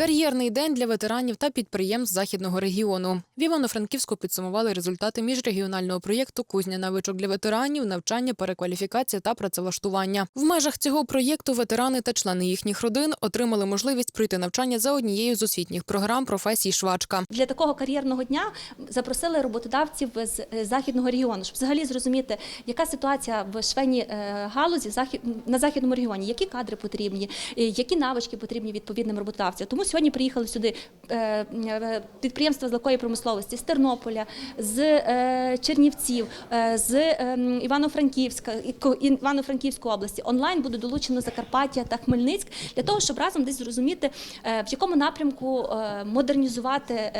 Кар'єрний день для ветеранів та підприємств західного регіону. В Івано-Франківську підсумували результати міжрегіонального проєкту Кузня навичок для ветеранів, навчання, перекваліфікація та працевлаштування. В межах цього проєкту ветерани та члени їхніх родин отримали можливість пройти навчання за однією з освітніх програм професій швачка. Для такого кар'єрного дня запросили роботодавців з е, західного регіону, щоб взагалі зрозуміти, яка ситуація в швейній е, галузі на західному регіоні, які кадри потрібні, е, які навички потрібні відповідним роботодавцям. Тому сьогодні приїхали сюди е, е, підприємства з легкої промисловості з Тернополя, з е, Чернівців, з Івано-Франківська Івано-Франківської області. Онлайн буде долучено Закарпаття та Хмельницьк для того, щоб разом десь зрозуміти, в якому напрямку модернізувати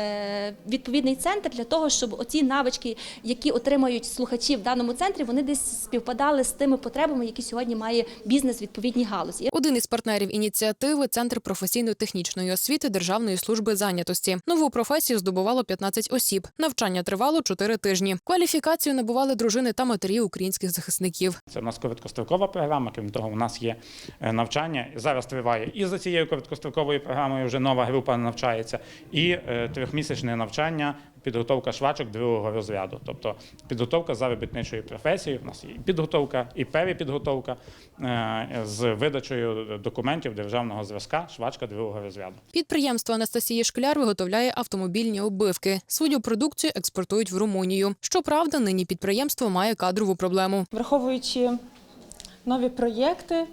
відповідний центр для того, щоб оці навички, які отримають слухачі в даному центрі, вони десь співпадали з тими потребами, які сьогодні має бізнес відповідній галузі. Один із партнерів ініціативи Центр професійно-технічної Державної служби зайнятості. Нову професію здобувало 15 осіб. Навчання тривало 4 тижні. Кваліфікацію набували дружини та матері українських захисників. Це в нас короткострокова програма. Крім того, у нас є е, навчання. Зараз триває і за цією короткостроковою програмою вже нова група навчається, і е, трьохмісячне навчання. Підготовка швачок другого розряду, тобто підготовка за робітничою професією. У нас є і підготовка, і перепідготовка е, з видачею документів державного зразка швачка другого розряду. Підприємство Анастасії Шкляр виготовляє автомобільні оббивки. Свою продукцію експортують в Румунію. Щоправда, нині підприємство має кадрову проблему. Враховуючи нові проєкти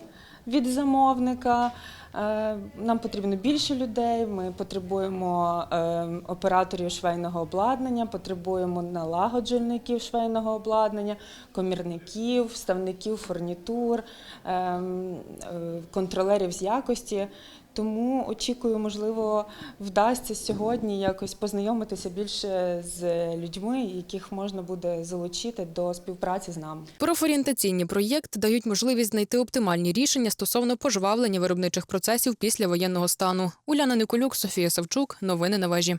від замовника, нам потрібно більше людей. Ми потребуємо е, операторів швейного обладнання, потребуємо налагоджувальників швейного обладнання, комірників, вставників фурнітур, е, е, контролерів з якості. Тому очікую, можливо, вдасться сьогодні якось познайомитися більше з людьми, яких можна буде залучити до співпраці з нами. Профорієнтаційні проєкти дають можливість знайти оптимальні рішення стосовно пожвавлення виробничих процесів після воєнного стану. Уляна Николюк, Софія Савчук. Новини на вежі.